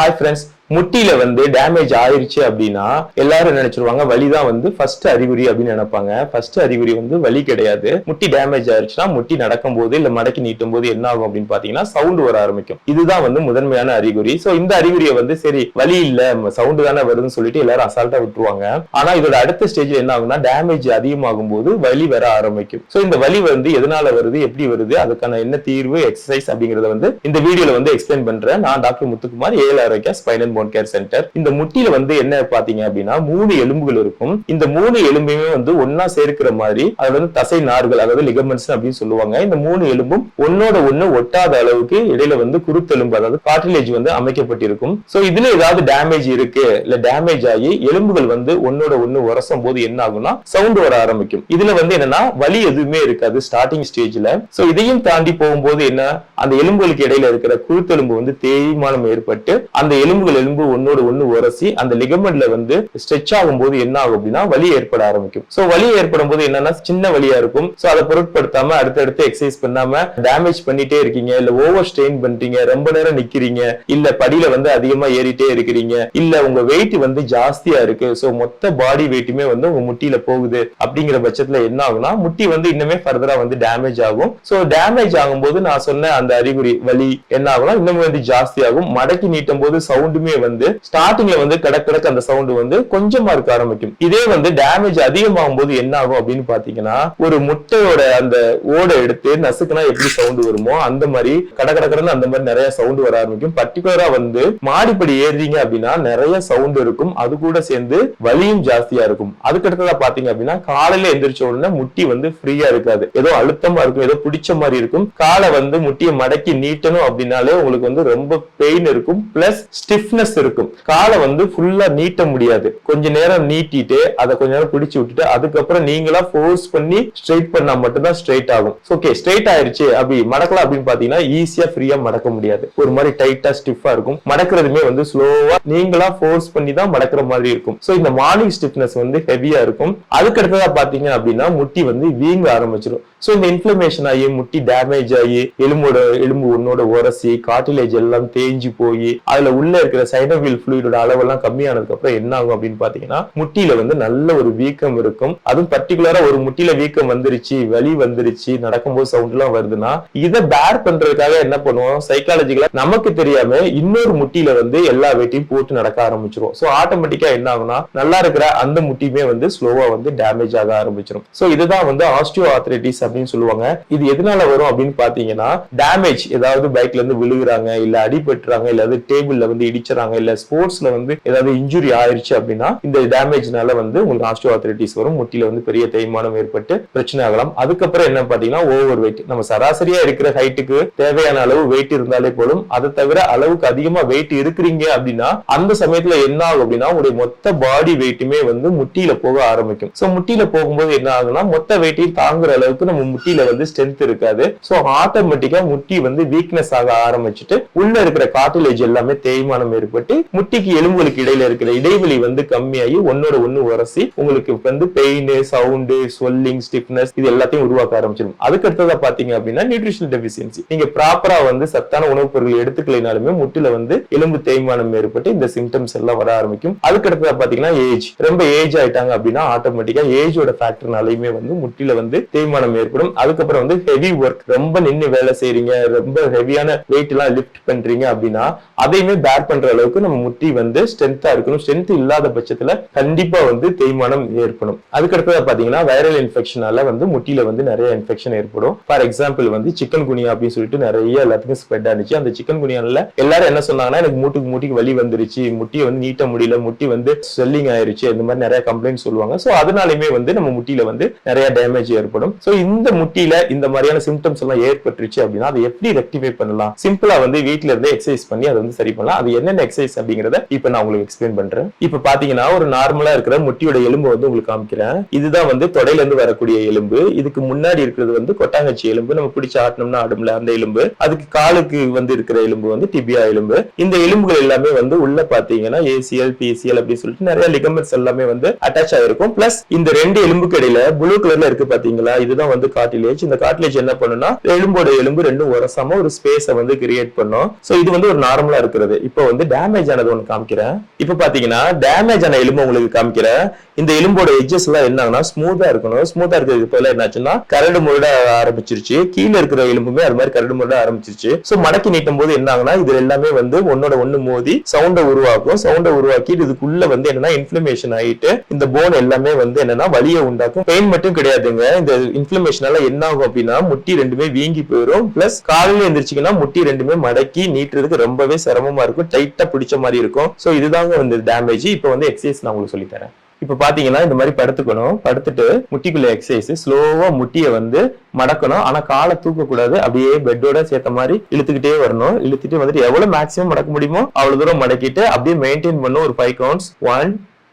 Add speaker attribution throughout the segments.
Speaker 1: Hi friends, முட்டியில வந்து damage ஆயிருச்சு அப்படின்னா எல்லாரும் நினைச்சிருவாங்க? வலிதான் வந்து ஃபர்ஸ்ட் அறிகுறி அப்படின்னு நினைப்பாங்க. ஃபர்ஸ்ட் அறிகுறி வந்து வலி கிடையாது. முட்டி டேமேஜ் ஆயிருச்சுன்னா முட்டி நடக்கும் போது இல்ல மடக்கி நீட்டும் போது என்ன ஆகும் அப்படின்னு பாத்தீங்கன்னா சவுண்ட் வர ஆரம்பிக்கும். இதுதான் வந்து முதன்மையான அறிகுறி. சோ இந்த அறிகுறியை வந்து சரி வலி இல்ல சவுண்ட் தானே வருதுன்னு சொல்லிட்டு எல்லாரும் அசால்ட்டா விட்டுருவாங்க. ஆனா இதோட அடுத்த ஸ்டேஜ்ல என்ன ஆகும்னா டேமேஜ் அதிகமாகும் போது வலி வர ஆரம்பிக்கும். சோ இந்த வலி வந்து எதனால வருது எப்படி வருது அதுக்கான என்ன தீர்வு எக்ஸசைஸ் அப்படிங்கறத வந்து இந்த வீடியோல வந்து எக்ஸ்பிளைன் பண்றேன். நான் டாக்டர் முத்துக்குமார் ஏழு Arokya spine and bone care centre இந்த முட்டியில வந்து என்ன பாத்தீங்க அப்படின்னா மூணு எலும்புகள் இருக்கும். இந்த மூணு எலும்புமே வந்து ஒன்னா சேர்க்கிற மாதிரி அது வந்து தசை நார்கள் அதாவது லிகமெண்ட்ஸ் அப்படின்னு சொல்லுவாங்க. இந்த மூணு எலும்பும் ஒன்னோட ஒண்ணு ஒட்டாத அளவுக்கு இடையில வந்து குருத்தெலும்பு அதாவது கார்டிலேஜ் வந்து அமைக்கப்பட்டிருக்கும். சோ இதுல ஏதாவது டேமேஜ் இருக்கு இல்ல டேமேஜ் ஆகி எலும்புகள் வந்து ஒன்னோட ஒண்ணு உரசும் போது என்ன ஆகும்னா சவுண்ட் வர ஆரம்பிக்கும். இதுல வந்து என்னன்னா வலி எதுவுமே இருக்காது ஸ்டார்டிங் ஸ்டேஜ்ல சோ இதையும் தாண்டி போகும்போது என்ன அந்த எலும்புகளுக்கு இடையில இருக்கிற குருத்தெலும்பு வந்து தேய்மானம் ஏற்பட்டு அந்த எலும்புகள் எலும்பு ஒன்னோட ஒண்ணு உரசி அந்த லிகமெண்ட்ல வந்து ஸ்ட்ரெச் ஆகும்போது என்ன ஆகும் அப்படின்னா வலி ஏற்பட ஆரம்பிக்கும். சோ வலி ஏற்படும் போது என்னன்னா சின்ன வலியா இருக்கும். சோ அதை பொருட்படுத்தாம அடுத்தடுத்து எக்ஸசைஸ் பண்ணாம டேமேஜ் பண்ணிட்டே இருக்கீங்க. இல்ல ஓவர் ஸ்ட்ரெயின் பண்றீங்க ரொம்ப நேரம் நிக்கிறீங்க. இல்ல படியில வந்து அதிகமா ஏறிட்டே இருக்கிறீங்க. இல்ல உங்க வெயிட் வந்து ஜாஸ்தியா இருக்கு. சோ மொத்த பாடி வெயிட்டுமே வந்து உங்க முட்டியில போகுது அப்படிங்கிற பட்சத்துல என்ன ஆகும்னா முட்டி வந்து இன்னுமே ஃபர்தரா வந்து டேமேஜ் ஆகும். சோ டேமேஜ் ஆகும்போது நான் சொன்ன அந்த அறிகுறி வலி என்ன ஆகும்னா இன்னுமே வந்து ஜாஸ்தி ஆகும் மடக்கி நீட்டும் போது சவுண்டுமே வந்து ஸ்டார்டிங்ல வந்து கடக் கடக்க அந்த சவுண்ட் வந்து கொஞ்சமா இருக்க ஆரம்பிக்கும். இதே வந்து டேமேஜ் அதிகமாகும் போது என்ன ஆகும் அப்படின்னு பாத்தீங்கன்னா ஒரு முட்டையோட அந்த ஓடை எடுத்து நசுக்குனா எப்படி சவுண்ட் வருமோ அந்த மாதிரி கட கடக்கடன்னு அந்த மாதிரி நிறைய சவுண்ட் வர ஆரம்பிக்கும். பர்டிகுலரா வந்து மாடிப்படி ஏறுறீங்க அப்படின்னா நிறைய சவுண்ட் இருக்கும். அது கூட சேர்ந்து வலியும் ஜாஸ்தியா இருக்கும். அதுக்கடுத்ததா பாத்தீங்க அப்படின்னா காலையில எந்திரிச்ச உடனே முட்டி வந்து ஃப்ரீயா இருக்காது. ஏதோ அழுத்தமா இருக்கும் ஏதோ பிடிச்ச மாதிரி இருக்கும். காலை வந்து முட்டியை மடக்கி நீட்டணும் அப்படின்னாலே உங்களுக்கு வந்து ரொம்ப பெயின் இருக்கும். பிளஸ் ஸ்டிஃப்னஸ் இருக்கும். காலை வந்து ஃபுல்லா நீட்ட முடியாது. கொஞ்ச நேரம் நீட்டிட்டு அதை கொஞ்ச நேரம் பிடிச்சு விட்டுட்டு அதுக்கப்புறம் நீங்களா ஃபோர்ஸ் பண்ணி ஸ்ட்ரைட் பண்ணா மட்டும்தான் ஸ்ட்ரைட் ஆகும். ஓகே ஸ்ட்ரைட் ஆயிருச்சு. அப்படி மடக்கலாம் அப்படின்னு பாத்தீங்கன்னா ஈஸியா ஃப்ரீயா மடக்க முடியாது. ஒரு மாதிரி டைட்டா ஸ்டிஃபா இருக்கும். மடக்கிறதுமே வந்து ஸ்லோவா நீங்களா ஃபோர்ஸ் பண்ணி தான் மடக்கிற மாதிரி இருக்கும். சோ இந்த மார்னிங் ஸ்டிஃப்னஸ் வந்து ஹெவியா இருக்கும். அதுக்கு அடுத்ததா பாத்தீங்க அப்படின்னா முட்டி வந்து வீங்க ஆரம்பிச்சிடும் சோ இந்த இன்ஃபிளமேஷன் ஆகி முட்டி டேமேஜ் ஆகி எலும்போட எலும்பு ஒன்னோட உரசி காட்டிலேஜ் எல்லாம் தேஞ்சு போய் அதுல உள்ள இருக்கிற சைனோவில் ஃப்ளூயிடோட அளவெல்லாம் கம்மியானதுக்கு அப்புறம் என்ன ஆகும் அப்படின்னு பாத்தீங்கன்னா முட்டியில வந்து நல்ல ஒரு வீக்கம் இருக்கும். அதுவும் பர்டிகுலரா ஒரு முட்டியில வீக்கம் வந்துருச்சு வலி வந்துருச்சு நடக்கும்போது சவுண்ட் எல்லாம் வருதுன்னா இதை பேர் பண்றதுக்காக என்ன பண்ணுவோம்? சைக்காலஜிக்கலா நமக்கு தெரியாம இன்னொரு முட்டியில வந்து எல்லா வேட்டையும் போட்டு நடக்க ஆரம்பிச்சிருவோம் சோ ஆட்டோமேட்டிக்கா என்ன ஆகும்னா நல்லா இருக்கிற அந்த முட்டியுமே வந்து ஸ்லோவா வந்து டேமேஜ் ஆக ஆரம்பிச்சிடும் சோ இதுதான் வந்து ஆஸ்டியோ ஆர்த்ரைட்டிஸ் அப்படின்னு சொல்லுவாங்க. இது எதனால வரும் அப்படின்னு பாத்தீங்கன்னா டேமேஜ் ஏதாவது பைக்ல இருந்து விழுகுறாங்க இல்ல அடிபட்டுறாங்க இல்ல டேபிள்ல வந்து இடிச்சுறாங்க இல்ல ஸ்போர்ட்ஸ்ல வந்து ஏதாவது இன்ஜுரி ஆயிருச்சு அப்படின்னா இந்த டேமேஜ்னால வந்து உங்களுக்கு ஆஸ்டியோஆர்த்ரைட்டிஸ் வரும். முட்டியில வந்து பெரிய தேய்மானம் ஏற்பட்டு பிரச்சனை ஆகலாம். அதுக்கப்புறம் என்ன பாத்தீங்கன்னா ஓவர் வெயிட் நம்ம சராசரியா இருக்கிற ஹைட்டுக்கு தேவையான அளவு வெயிட் இருந்தாலே போதும். அதை தவிர அளவுக்கு அதிகமா வெயிட் இருக்கிறீங்க அப்படின்னா அந்த சமயத்துல என்ன ஆகும் அப்படின்னா உங்களுடைய மொத்த பாடி வெயிட்டுமே வந்து முட்டியில போக ஆரம்பிக்கும். சோ முட்டியில போகும்போது என்ன ஆகும்னா மொத்த வெயிட்டையும் தாங்குற அளவுக்கு நம்ம முட்டியில வந்து ஸ்ட்ரென்த் இருக்காது. சோ ஆட்டோமேட்டிக்கா முட்டி வந்து வீக்னஸ் ஆக ஆரம்பிச்சுட்டு உள்ள இருக்கிற காட்டிலேஜ் எல்லாமே தேய்மானம் ஏற்பட்டு முட்டிக்கு எலும்புகளுக்கு இடையில இருக்கிற இடைவெளி வந்து கம்மியாகி ஒன்னோட ஒன்னு உரசி உங்களுக்கு வந்து பெயின் சவுண்டு ஸ்வெல்லிங் ஸ்டிஃப்னஸ் இது எல்லாத்தையும் உருவாக்க ஆரம்பிச்சிடும். அதுக்கு அடுத்ததா பாத்தீங்க அப்படின்னா நியூட்ரிஷனல் டெபிசியன்சி நீங்க ப்ராப்பரா வந்து சத்தான உணவுப் பொருட்கள் எடுத்துக்கலைனாலுமே முட்டில வந்து எலும்பு தேய்மானம் ஏற்பட்டு இந்த சிம்டம்ஸ் எல்லாம் வர ஆரம்பிக்கும். அதுக்கு அடுத்ததா பாத்தீங்கன்னா ஏஜ் ரொம்ப ஏஜ் ஆயிட்டாங்க அப்படின்னா ஆட்டோமேட்டிக்கா ஏஜோட ஃபேக்டர்னாலையுமே வந்து முட்டில வந்து தேய்மானம் ஏற்படும். அதுக்கப்புறம் வந்து ஹெவி ஒர்க் ரொம்ப நின்னு வேலை செய்யறீங்க ரொம்ப ஹெவியான வெயிட் எல்லாம் லிஃப்ட் பண்றீங்க அப்படின்னா அதையுமே பேர் பண்ற அளவுக்கு நம்ம முட்டி வந்து ஸ்ட்ரென்த்தா இருக்கணும். ஸ்ட்ரென்த் இல்லாத பட்சத்துல கண்டிப்பா வந்து தேய்மானம் ஏற்படும். அதுக்கடுத்தது பாத்தீங்கன்னா வைரல் இன்ஃபெக்ஷனால வந்து முட்டியில வந்து நிறைய இன்ஃபெக்ஷன் ஏற்படும். ஃபார் எக்ஸாம்பிள் வந்து சிக்கன் குனியா அப்படின்னு சொல்லிட்டு நிறைய எல்லாத்துக்கும் ஸ்ப்ரெட் ஆனிச்சு அந்த சிக்கன் குனியால எல்லாரும் என்ன சொன்னாங்கன்னா எனக்கு மூட்டுக்கு மூட்டிக்கு வலி வந்துருச்சு. முட்டியை வந்து நீட்ட முடியல. முட்டி வந்து ஸ்வெல்லிங் ஆயிருச்சு. இந்த மாதிரி நிறைய கம்ப்ளைண்ட் சொல்லுவாங்க. சோ அதனாலுமே வந்து நம்ம முட்டியில வந்து நிறைய டேமேஜ் ஏற்படும். சோ இந்த முட்டியில இந்த மாதிரியான சிம்டம்ஸ் எல்லாம் ஏற்பட்டுருச்சு அப்படின்னா அதை எப்படி ரெக்டிஃபை பண்ணலாம்? சிம்பிளா வந்து வீட்டுல இருந்து எக்ஸசைஸ் பண்ணி அதை வந்து சரி பண்ணலாம். அது என்னென்ன எக்ஸசைஸ் அப்படிங்கறத இப்ப நான் உங்களுக்கு எக்ஸ்பிளைன் பண்றேன். இப்ப பாத்தீங்கன்னா ஒரு நார்மலா இருக்கிற முட்டியோட எலும்பு வந்து உங்களுக்கு காமிக்கிறேன். இதுதான் வந்து தொடையில இருந்து வரக்கூடிய எலும்பு. இதுக்கு முன்னாடி இருக்கிறது வந்து கொட்டாங்கச்சி எலும்பு. நம்ம பிடிச்சி ஆட்டணும்னா ஆடும்ல அந்த எலும்பு. அதுக்கு காலுக்கு வந்து இருக்கிற எலும்பு வந்து டிபியா எலும்பு. இந்த எலும்புகள் எல்லாமே வந்து உள்ள பாத்தீங்கன்னா ஏசிஎல் பிசிஎல் அப்படின்னு சொல்லிட்டு நிறைய லிகமெண்ட்ஸ் எல்லாமே வந்து அட்டாச் ஆயிருக்கும். பிளஸ் இந்த ரெண்டு எலும்புக்கு இடையில ப்ளூ கலர்ல இருக்கு பாத்தீங்களா? இதுதான் வந்து காட்டிலேஜ் இந்த காட்டிலேஜ் என்ன பண்ணுன்னா எலும்போட எலும்பு ரெண்டும் உரசாம ஒரு ஸ்பேஸ வந்து கிரியேட் பண்ணும். சோ இது வந்து ஒரு நார்மலா இருக்கிறது. இப்போ வந்து டேமேஜ் ஆனது ஒன்று காமிக்கிறேன். இப்போ பார்த்தீங்கன்னா டேமேஜ் ஆன எலும்பு உங்களுக்கு காமிக்கிறேன். இந்த எலும்போட எட்ஜஸ் எல்லாம் என்னங்கன்னா ஸ்மூத்தா இருக்கணும். ஸ்மூத்தா இருக்கிறதுக்கு என்ன என்னாச்சுன்னா கரடு முரட ஆரம்பிச்சிருச்சு. கீழே இருக்கிற எலும்புமே அது மாதிரி கரடு முரட ஆரம்பிச்சிருச்சு. ஸோ மடக்கி நீட்டும் போது என்னாங்கன்னா இது எல்லாமே வந்து ஒன்னோட ஒன்று மோதி சவுண்டை உருவாக்கும். சவுண்டை உருவாக்கி இதுக்குள்ள வந்து என்னன்னா இன்ஃபிளமேஷன் ஆகிட்டு இந்த போன் எல்லாமே வந்து என்னன்னா வலியை உண்டாக்கும். பெயின் மட்டும் கிடையாதுங்க. இந்த இன்ஃபிளமேஷனால என்ன ஆகும் அப்படின்னா முட்டி ரெண்டுமே வீங்கி போயிடும் பிளஸ் காலையில எந்திரிச்சிங்கன்னா முட்டி ரெண்டுமே மடக்கி நீட்டுறதுக்கு ரொம்பவே சிரமமா இருக்கும். டைட் டைட்டா பிடிச்ச மாதிரி இருக்கும். சோ இதுதாங்க வந்து டேமேஜ் இப்போ வந்து எக்ஸசைஸ் நான் உங்களுக்கு சொல்லி தரேன் இப்ப பாத்தீங்கன்னா இந்த மாதிரி படுத்துக்கணும். படுத்துட்டு முட்டிக்குள்ள எக்ஸசைஸ் ஸ்லோவா முட்டிய வந்து மடக்கணும். ஆனா காலை தூக்க கூடாது அப்படியே பெட்டோட சேர்த்த மாதிரி இழுத்துக்கிட்டே வரணும். இழுத்துட்டு வந்துட்டு எவ்வளவு மேக்ஸிமம் மடக்க முடியுமோ அவ்வளவு தூரம் மடக்கிட்டு அப்படியே மெயின்டைன் பண்ணும் ஒரு five counts one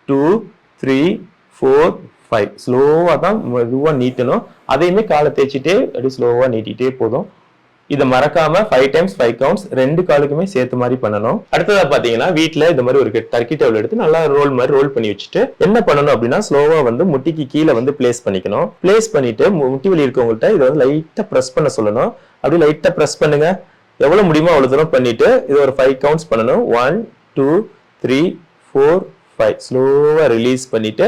Speaker 1: two three four five ஸ்லோவா தான் மெதுவா நீட்டணும். அதையுமே காலை தேய்ச்சிட்டே அப்படியே ஸ்லோவா நீட்டிட்டே போதும். இதை மறக்காம ஃபைவ் டைம்ஸ் ஃபைவ் கவுண்ட்ஸ் ரெண்டு காலுக்குமே சேர்த்து மாதிரி பண்ணணும். அடுத்ததா பாத்தீங்கன்னா வீட்டுல இந்த மாதிரி ஒரு டர்க்கி டேபிள் எடுத்து நல்லா ரோல் மாதிரி ரோல் பண்ணி வச்சுட்டு என்ன பண்ணணும் அப்படின்னா ஸ்லோவா வந்து முட்டிக்கு கீழே வந்து பிளேஸ் பண்ணிக்கணும். பிளேஸ் பண்ணிட்டு முட்டி வலி இருக்கவங்கள்ட்ட இதை வந்து லைட்டா ப்ரெஸ் பண்ண சொல்லணும். அப்படி லைட்டா ப்ரெஸ் பண்ணுங்க. எவ்வளவு முடியுமோ அவ்வளவு தூரம் பண்ணிட்டு இது ஒரு ஃபைவ் கவுண்ட்ஸ் பண்ணணும். One two three four five ஸ்லோவா ரிலீஸ் பண்ணிட்டு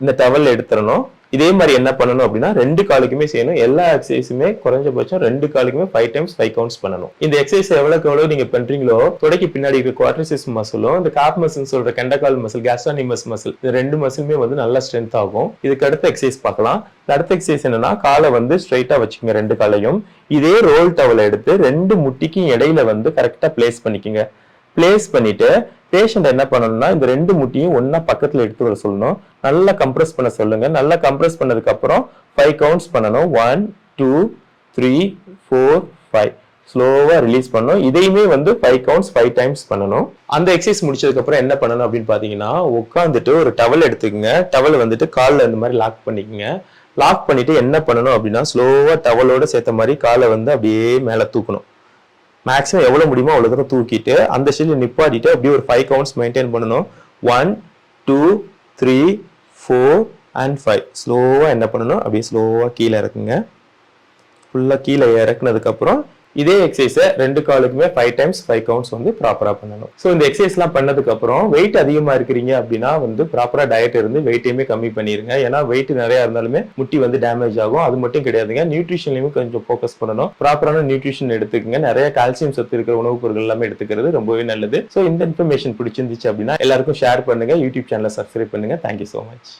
Speaker 1: இந்த டவல் எடுத்துடணும். இதே மாதிரி என்ன பண்ணணும் அப்படின்னா ரெண்டு காலுக்குமே செய்யணும். எல்லா எக்ஸசைஸுமே குறைஞ்சபட்சம் ரெண்டு காலுக்குமே ஃபைவ் டைம்ஸ் ஃபைவ் கவுண்ட்ஸ் பண்ணணும். இந்த எக்ஸசைஸ் எவ்வளவுக்கு எவ்வளவு நீங்க பண்றீங்களோ தொடக்கி பின்னாடி இருக்க குவாட்ரிசிஸ் மசிலும் இந்த காப் மசில் சொல்ற கெண்டக்கால் மசில் கேஸ்டானிமஸ் மசில் இந்த ரெண்டு மசிலுமே வந்து நல்லா ஸ்ட்ரென்த் ஆகும். இதுக்கு அடுத்த எக்ஸசைஸ் பார்க்கலாம். அடுத்த எக்ஸசைஸ் என்னன்னா காலை வந்து ஸ்ட்ரைட்டா வச்சுக்கோங்க ரெண்டு காலையும். இதே ரோல் டவல் எடுத்து ரெண்டு முட்டிக்கும் இடையில வந்து கரெக்டா பிளேஸ் பண்ணிக்கோங்க. பிளேஸ் பண்ணிட்டு பேஷண்ட் என்ன பண்ணணும்னா இந்த ரெண்டு முட்டியும் ஒன்னா பக்கத்துல எடுத்து வர சொல்லணும். நல்லா கம்ப்ரஸ் பண்ண சொல்லுங்க. நல்லா கம்ப்ரஸ் பண்ணதுக்கு அப்புறம் ஃபைவ் கவுண்ட்ஸ் பண்ணணும். One two three four five ஸ்லோவா ரிலீஸ் பண்ணணும். இதையுமே வந்து ஃபைவ் கவுண்ட்ஸ் ஃபைவ் டைம்ஸ் பண்ணணும். அந்த எக்ஸசைஸ் முடிச்சதுக்கு அப்புறம் என்ன பண்ணணும் அப்படின்னு பாத்தீங்கன்னா உட்காந்துட்டு ஒரு டவல் எடுத்துக்கங்க. டவல் வந்துட்டு காலில் இந்த மாதிரி லாக் பண்ணிக்கங்க. லாக் பண்ணிட்டு என்ன பண்ணணும் அப்படின்னா ஸ்லோவா டவலோட சேர்த்த மாதிரி காலை வந்து அப்படியே மேல தூக்கணும். மேக்ஸிமம் எவ்வளோ முடியுமோ அவ்வளோ தூரம் தூக்கிட்டு அந்த ஷீல்ல நிப்பாட்டிட்டு அப்படியே ஒரு ஃபைவ் கவுண்ட்ஸ் மெயின்டைன் பண்ணணும். One two three four and five ஸ்லோவாக என்ன பண்ணணும்? அப்படியே ஸ்லோவாக கீழே இறக்குங்க. ஃபுல்லாக கீழே இறக்குனதுக்கப்புறம் இதே எக்ஸசைஸை ரெண்டு காலுக்குமே ஃபைவ் டைம்ஸ் ஃபைவ் கவுண்ட்ஸ் வந்து ப்ராப்பராக பண்ணணும். ஸோ இந்த எக்ஸசைஸ்லாம் பண்ணதுக்கு அப்புறம் வெயிட் அதிகமாக இருக்கிறீங்க அப்படின்னா வந்து ப்ராப்பராக டயட் இருந்து வெயிட்டையுமே கம்மி பண்ணிருங்க. ஏன்னா வெயிட் நிறைய இருந்தாலுமே முட்டி வந்து டேமேஜ் ஆகும். அது மட்டும் கிடையாதுங்க. நியூட்ரிஷன்லையும் கொஞ்சம் ஃபோக்கஸ் பண்ணணும். ப்ராப்பரான நியூட்ரிஷன் எடுத்துக்கங்க. நிறைய கால்சியம் சத்து இருக்கிற உணவுப் பொருட்கள் எல்லாமே எடுத்துக்கிறது ரொம்பவே நல்லது. ஸோ இந்த இன்ஃபர்மேஷன் பிடிச்சிருந்துச்சு அப்படின்னா எல்லாருக்கும் ஷேர் பண்ணுங்க. யூடியூப் சேனலை சப்ஸ்கிரைப் பண்ணுங்க. Thank you so much